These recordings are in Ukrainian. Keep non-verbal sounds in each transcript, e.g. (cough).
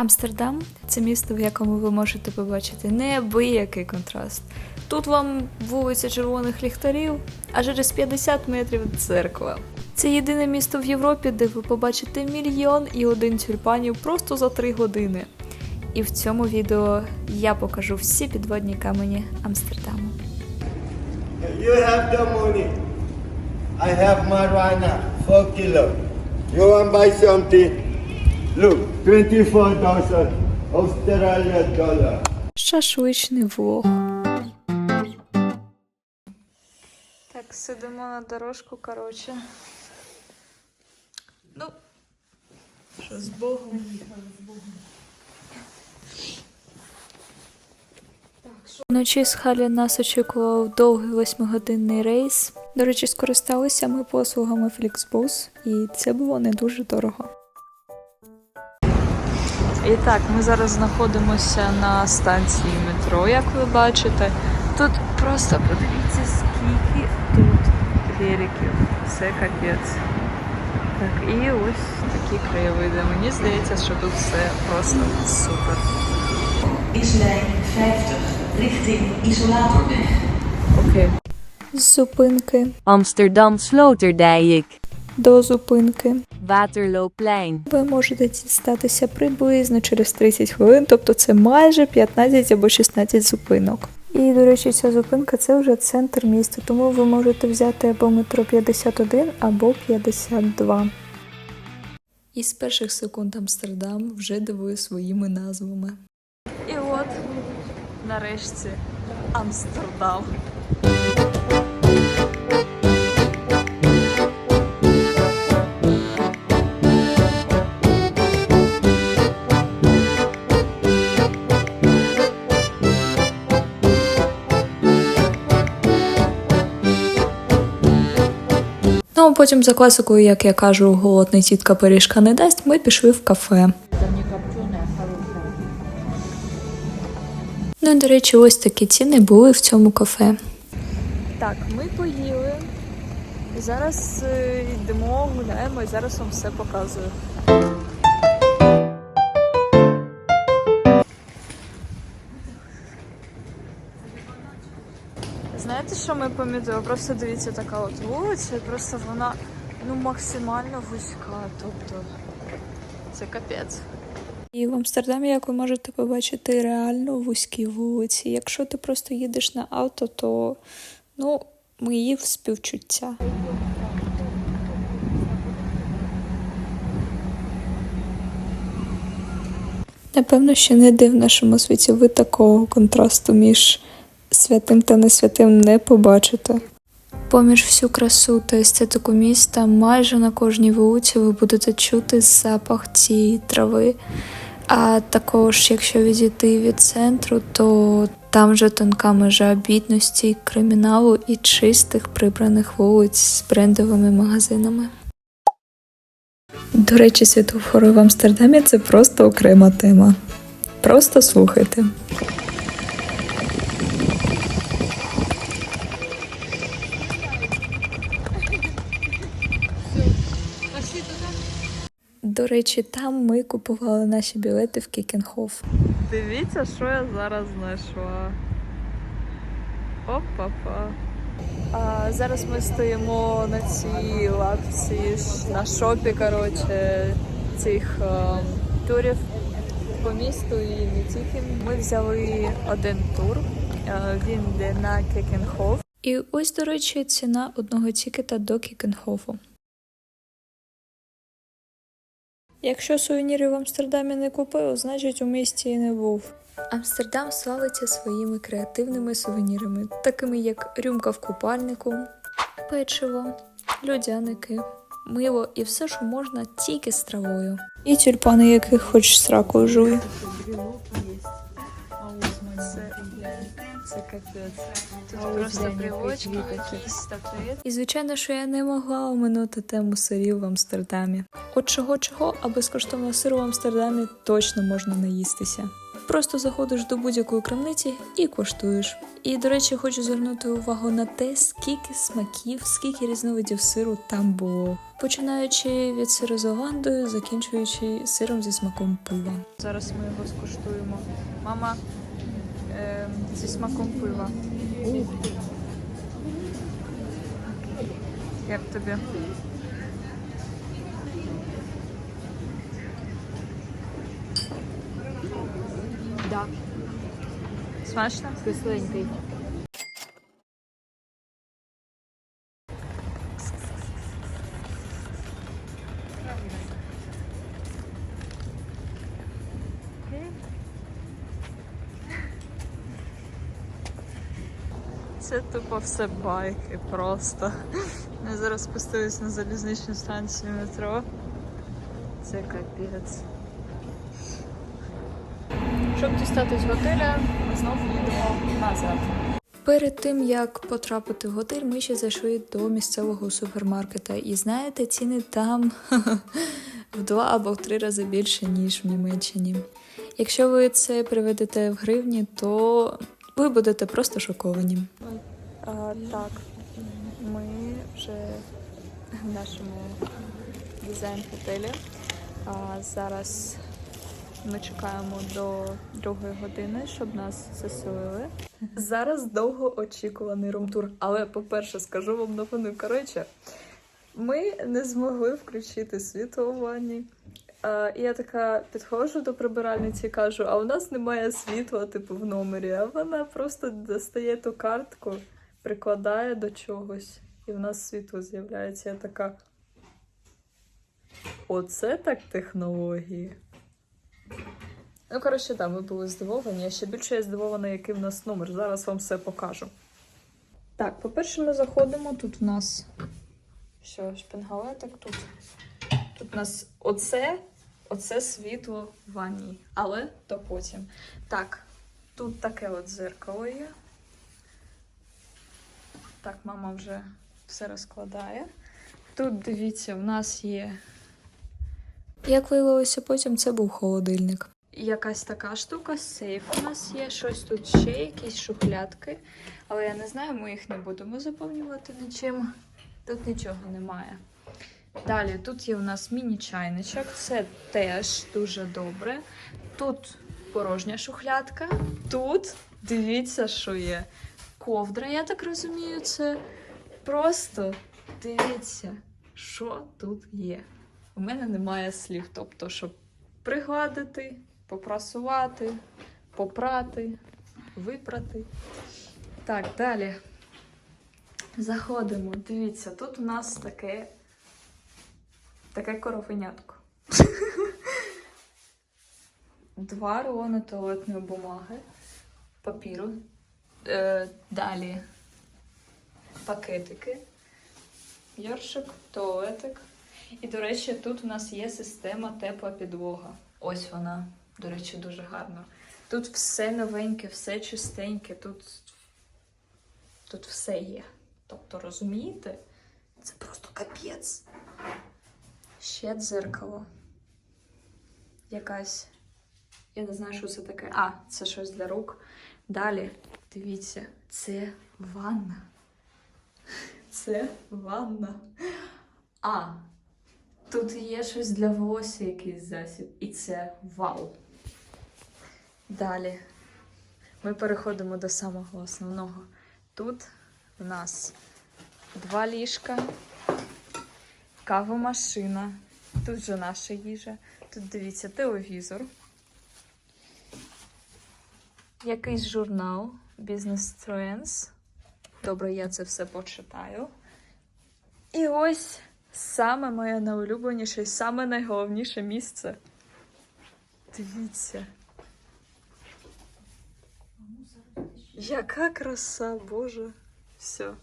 Амстердам це місто, в якому ви можете побачити неабиякий контраст. Тут вам вулиця червоних ліхтарів, а через 50 метрів церква. Це єдине місто в Європі, де ви побачите мільйон і один тюльпанів просто за 3 години. І в цьому відео я покажу всі підводні камені Амстердаму. You have the money. I have marijuana, four kilo. You want buy something? Look, 24,000 Australian dollar. Шашличний влог. Так, сидимо на дорожку, коротше. Ну, що з Богом. Вночі з Халі нас очікував довгий восьмигодинний рейс. До речі, скористалися ми послугами Flixbus, і це було не дуже дорого. І так, ми зараз знаходимося на станції метро, як ви бачите. Тут просто подивіться, скільки тут великів. Це капець. Так, і ось такі краєвиди. Мені здається, що тут все просто супер. is lijn 50 richting Isolatorweg. Окей. З зупинки Amsterdam Sloterdijk, до зупинки. Waterloopplein, Ви можете дістатися приблизно через 30 хвилин, тобто це майже 15 або 16 зупинок. І, до речі, ця зупинка це вже центр міста, тому ви можете взяти або метро 51, або 52. І з перших секунд Амстердам вже дивує своїми назвами. І от, нарешті, Амстердам. А потім за класикою, як я кажу, голодний тітка пиріжка не дасть, ми пішли в кафе. Ну, до речі, ось такі ціни були в цьому кафе. Так, ми поїли. Зараз е, йдемо, гуляємо і зараз вам все показую. Знаєте, що ми помітили? Просто дивіться, така от вулиця, і просто вона ну максимально вузька. Тобто це капець. І в Амстердамі, як ви можете побачити, реально вузькі вулиці. Якщо ти просто їдеш на авто, то ну, мої співчуття. Напевно, що ніде в нашому світі ви такого контрасту між святим та несвятим не побачите. Поміж всю красу та естетику міста, майже на кожній вулиці ви будете чути запах цієї трави. А також, якщо відійти від центру, то там вже тонка межа бідності, криміналу і чистих прибраних вулиць з брендовими магазинами. До речі, світлофори в Амстердамі це просто окрема тема. Просто слухайте. До речі, там ми купували наші білети в Кікенхоф. Дивіться, що я зараз знайшла. Опа-па. А, зараз ми стоїмо на цій лавці на шопі, коротше, цих е, турів по місту і не тільки. Ми взяли один тур. е, Він йде на Кікенхоф. І ось, до речі, ціна одного тікета до Кікенхофу. Якщо сувенірів в Амстердамі не купив, значить у місті і не був. Амстердам славиться своїми креативними сувенірами, такими як рюмка в купальнику, печиво, людяники, мило і все, що можна тільки з травою. І тюльпани, яких хоч сракою жуй. Це, це капець. Тут просто брілочки, якісь статуї. І звичайно, що я не могла оминути тему сирів в Амстердамі. От чого чого, а безкоштовно сиру в Амстердамі точно можна наїстися. просто заходиш до будь-якої крамниці і коштуєш. І, до речі, хочу звернути увагу на те, скільки смаків, скільки різновидів сиру там було. Починаючи від сиру з лавандою, закінчуючи сиром зі смаком пива. Зараз ми його скуштуємо. Мама е, зі смаком пива. Ух ти. Як тобі? Да, Смачно? кисленький. Це тупо все байки просто. Ми зараз спустились на залізничну станцію метро. Це капець. Щоб дістатись готеля, ми знову їдемо назад. Перед тим як потрапити в готель, ми ще зайшли до місцевого супермаркета. І знаєте, ціни там (laughs) в два або в три рази більше, ніж в Німеччині. Якщо ви це приведете в гривні, то ви будете просто шоковані. А, так, ми вже в нашому дизайн-готелі. Зараз ми чекаємо до другої години, щоб нас заселили. Зараз довгоочікуваний румтур. Але, по-перше, скажу вам новину. Коротше, ми не змогли включити світло в ванні. І я така підходжу до прибиральниці і кажу, а у нас немає світла, типу, в номері. А вона просто достає ту картку, прикладає до чогось, і в нас світло з'являється. Я така. Оце так технології. Ну, коротше, так, ми були здивовані. А ще більше я здивована, який в нас номер. Зараз вам все покажу. Так, по-перше, ми заходимо. Тут у нас що, шпингалетик тут. Тут у нас оце, оце світло в ванні. Але то потім. Так, тут таке от зеркало є. Так, мама вже все розкладає. Тут, дивіться, в нас є. Як виявилося, потім це був холодильник. Якась така штука, сейф у нас є, щось тут ще, якісь шухлядки. Але я не знаю, ми їх не будемо заповнювати нічим. Тут нічого немає. Далі, тут є у нас міні-чайничок, це теж дуже добре. Тут порожня шухлядка. Тут дивіться, що є. Ковдра, я так розумію, це просто дивіться, що тут є. У мене немає слів, тобто, щоб пригладити, попрасувати, попрати, випрати. Так, далі. Заходимо. Дивіться, тут у нас таке, таке коровенятко. Два рулони туалетної бумаги, папіру. Е, далі пакетики, йоршик, туалетик. І, до речі, тут у нас є система тепла підлога. Ось вона, до речі, дуже гарно. Тут все новеньке, все чистеньке, тут, тут все є. Тобто, розумієте? Це просто капець. Ще дзеркало. Якась. Я не знаю, що це таке. А, це щось для рук. Далі, дивіться, це ванна. Це ванна. А, Тут є щось для волосся, якийсь засіб, і це вау. Далі ми переходимо до самого основного. Тут у нас два ліжка, кавомашина, тут же наша їжа. Тут дивіться телевізор, якийсь журнал Business Trends. Добре, я це все почитаю. І ось саме моє найулюбленіше і саме найголовніше місце. Дивіться. Яка краса, Боже. Все.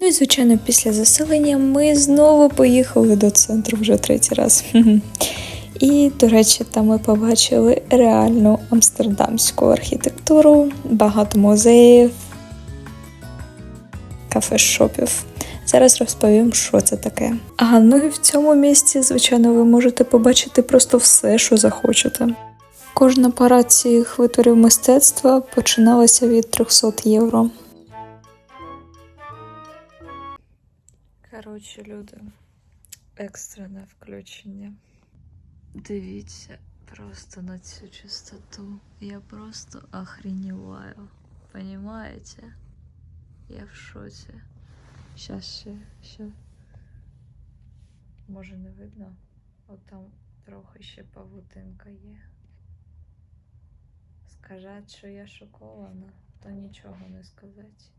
Ну і звичайно, після заселення ми знову поїхали до центру вже третій раз. І, до речі, там ми побачили реальну амстердамську архітектуру, багато музеїв, кафешопів. Зараз розповім, що це таке. А ну і в цьому місці, звичайно, ви можете побачити просто все, що захочете. Кожна пара цих витворів мистецтва починалася від 300 євро. Коротше, люди, екстрене включення. Дивіться просто на цю чистоту. Я просто охреневаю. Понимаете? Я в шоці. Щас ще, ще. Може не видно? От там трохи ще павутинка є. Сказати, що я шокована, то нічого не сказати.